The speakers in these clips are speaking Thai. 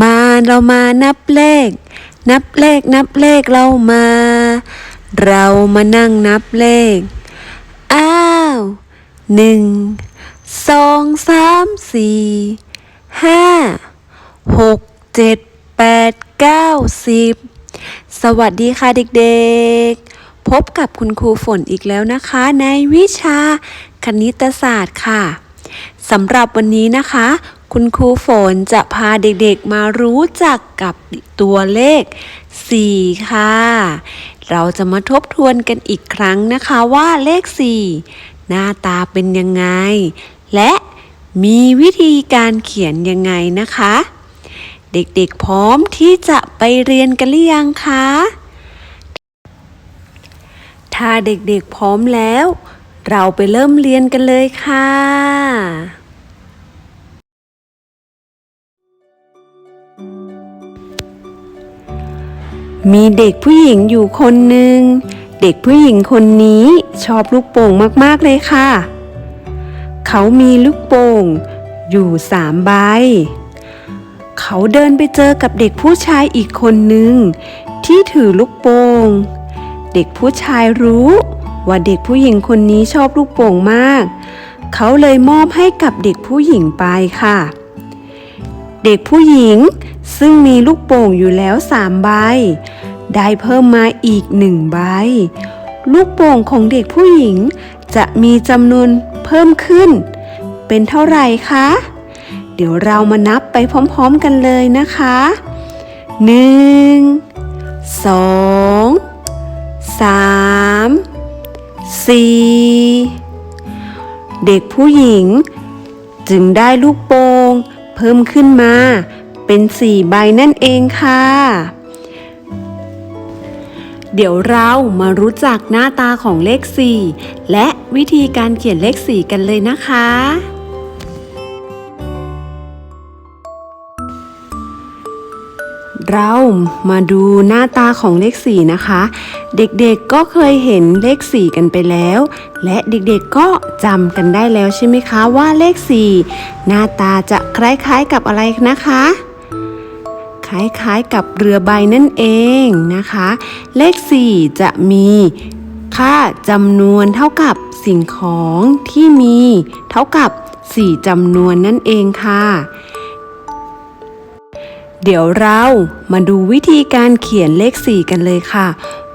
มาเรามานับเลข นับเลขนับเลขเรามา เรามานั่งนับเลข อ้าวหนึ่งสองสามสี่ห้าหกเจ็ดแปดเก้าสิบสวัสดีค่ะเด็กๆ พบกับคุณครูฝนอีกแล้วนะคะ ในวิชาคณิตศาสตร์ค่ะสำหรับวันนี้นะคะ คุณครูฝนจะพาเด็กๆมารู้จักกับตัวเลข 4 ค่ะ เราจะมาทบทวนกันอีกครั้งนะคะว่าเลข 4 หน้าตาเป็นยังไง และมีวิธีการเขียนยังไงนะคะ เด็กๆพร้อมที่จะไปเรียนกันหรือยังคะ ถ้าเด็กๆพร้อมแล้ว เราไปเริ่มเรียนกันเลยค่ะ มีเด็กผู้หญิงอยู่คนหนึ่ง เด็กผู้หญิงคนนี้ชอบลูกโป่งมากๆเลยค่ะ เขามีลูกโป่งอยู่สามใบ เขาเดินไปเจอกับเด็กผู้ชายอีกคนหนึ่งที่ถือลูกโป่ง เด็กผู้ชายรู้ว่าเด็กผู้หญิงคนนี้ชอบลูกโป่งมาก เขาเลยมอบให้กับเด็กผู้หญิงไปค่ะ เด็กผู้หญิง ซึ่งมีลูกโป่งอยู่แล้วสามใบ ได้เพิ่มมาอีกหนึ่งใบ ลูกโป่งของเด็กผู้หญิง จะมีจำนวนเพิ่มขึ้น เป็นเท่าไหร่คะ เดี๋ยวเรามานับไปพร้อมๆกันเลยนะคะหนึ่งสองสามสี่เด็กผู้หญิง จึงได้ลูกโป่ง เพิ่มขึ้นมา เป็นสี่ใบนั่นเองค่ะ เดี๋ยวเรามารู้จักหน้าตาของเลข 4 และวิธีการเขียนเลข 4 กันเลยนะคะ เรามาดูหน้าตาของเลข4นะคะ เด็กๆก็เคยเห็นเลข4กันไปแล้ว และเด็กๆก็จำกันได้แล้วใช่ไหมคะว่าเลข4หน้าตาจะคล้ายๆกับอะไรนะคะ คล้ายๆกับเรือใบนั่นเองนะคะ เลข4จะมีค่าจำนวนเท่ากับสิ่งของที่มี เท่ากับ 4จำนวนนั่นเองค่ะ เดี๋ยวเรามาดูวิธีการเขียนเลข 4 กันเลยค่ะ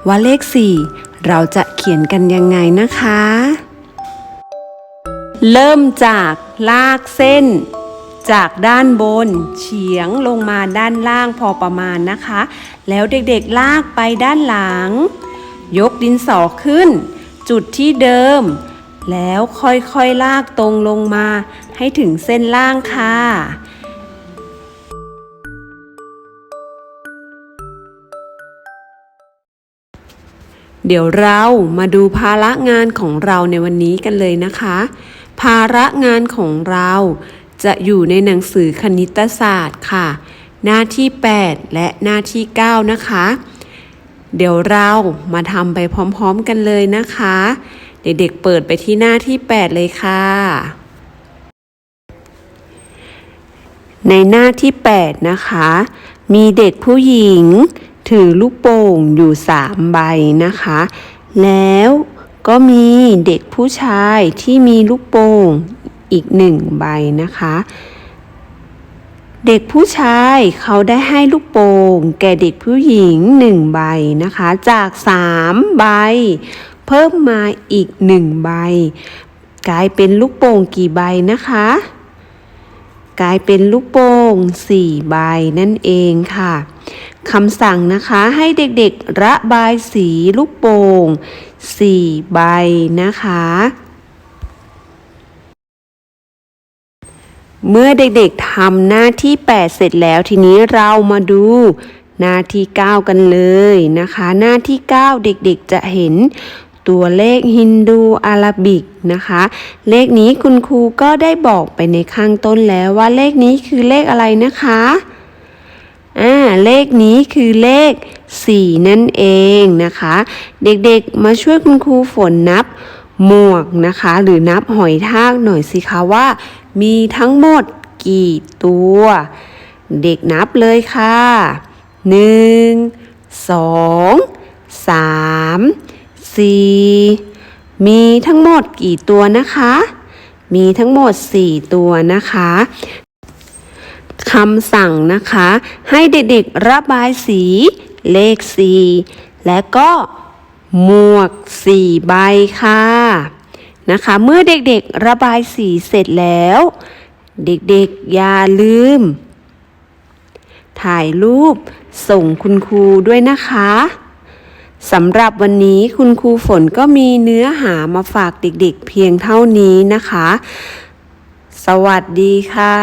ว่าเลข 4 เราจะเขียนกันยังไงนะคะ เริ่มจากลากเส้น จากด้านบนเฉียงลงมาด้านล่างพอประมาณนะคะ แล้วเด็กๆลากไปด้านหลัง ยกดินสอขึ้น จุดที่เดิม แล้วค่อยๆลากตรงลงมา ให้ถึงเส้นล่างค่ะ เดี๋ยวเรามาดูภาระงานของเราในวันนี้กันเลยนะคะ ภาระงานของเราจะอยู่ในหนังสือคณิตศาสตร์ค่ะ หน้าที่ 8 และหน้าที่ 9 นะคะ เดี๋ยวเรามาทำไปพร้อมๆกันเลยนะคะ เด็กๆเปิดไปที่หน้าที่ 8 เลยค่ะ ในหน้าที่ 8 นะคะ มีเด็กผู้หญิง ถือลูกโป่งอยู่3ใบนะคะ แล้วก็มีเด็กผู้ชายที่มีลูกโป่งอีกหนึ่งใบนะคะ เด็กผู้ชายเขาได้ให้ลูกโป่งแก่เด็กผู้หญิงหนึ่งใบนะคะ จากสามใบ เพิ่มมาอีกหนึ่งใบ กลายเป็นลูกโป่งกี่ใบนะคะกลายเป็นลูกโป่งสี่ใบนั่นเองค่ะ คำสั่งนะคะให้เด็กๆระบายสีลูกโป่งสี่ใบนะคะ เมื่อเด็กๆทำหน้าที่ 8 เสร็จแล้วทีนี้เรามาดูหน้าที่ 9 กันเลยนะคะ หน้าที่ 9 เด็กๆจะเห็นตัวเลขฮินดูอาราบิกนะคะ เลขนี้คุณครูก็ได้บอกไปในข้างต้นแล้วว่าเลขนี้คือเลขอะไรนะคะ อ่าเลขนี้คือเลข 4 นั่นเองนะคะ เด็กๆมาช่วยคุณครูฝนนับหมวกนะคะ หรือนับหอยทากหน่อยสิคะว่า มีทั้งหมดกี่ตัว เด็กนับเลยค่ะหนึ่งสองสามสี่มีทั้งหมดกี่ตัวนะคะ มีทั้งหมด 4 ตัวนะคะ คำสั่งนะคะ ให้เด็กๆระบายสี เลข 4 และก็หมวก 4 ใบค่ะนะคะ เมื่อเด็กๆระบายสีเสร็จแล้ว เด็กๆอย่าลืม ถ่ายรูปส่งคุณครูด้วยนะคะสำหรับวันนี้คุณครูฝนก็มีเนื้อหามาฝากเด็กๆเพียงเท่านี้นะคะ สวัสดีค่ะ